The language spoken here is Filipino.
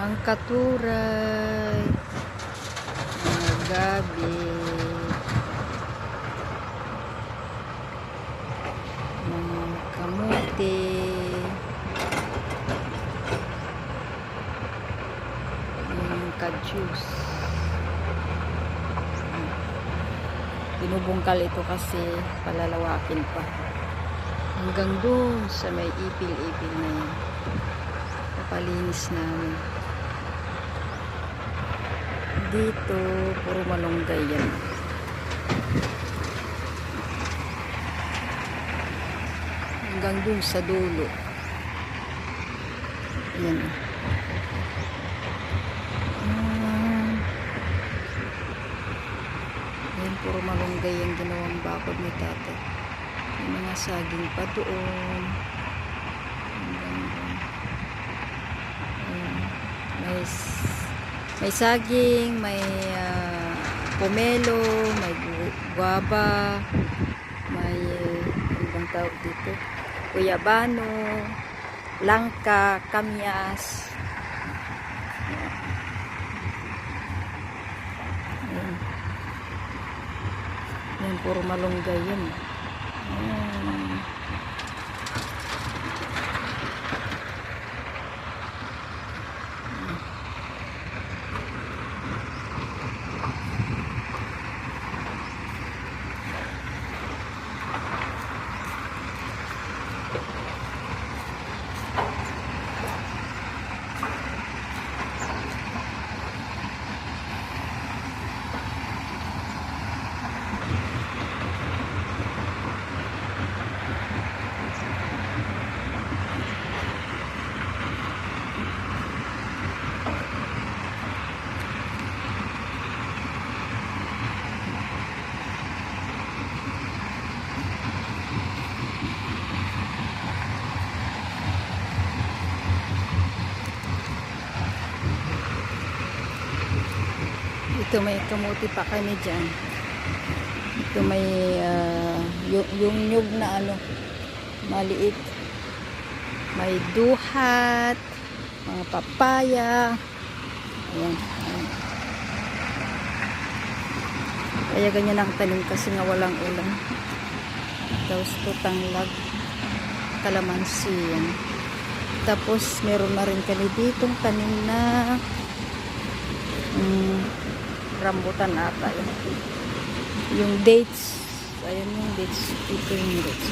Ang katuray. Mga gabi. Mga kamuti. Yung kajuice. Binubungkal ito kasi palalawakin pa. Hanggang doon sa may ipil-ipil na yan. Papalinis namin. Dito, puro malunggay yan. Hanggang doon sa dulo. Yan. Ah. Yan, puro malunggay yung ginawang bakod ni tatay. May mga saging pa doon. Hanggang doon. Ayan. May, saging, may ah, pomelo, may gu- guava, may ano bang tawag dito? Guyabano, langka, kamyas. Yan, puro malunggay yun. Ayan. Ito may kamuti pa kami dyan. Ito may ah, yung, yung nyug na ano, maliit. May duhat, mga papaya. Ayan. ayan. Kaya ganyan ang tanim kasi nga walang ulan. Tapos to tanglag. Kalamansi yan. Tapos meron na rin kami ditong tanim na mm, rambutan ata yun. Yung dates, ayun yung dates, ito yung.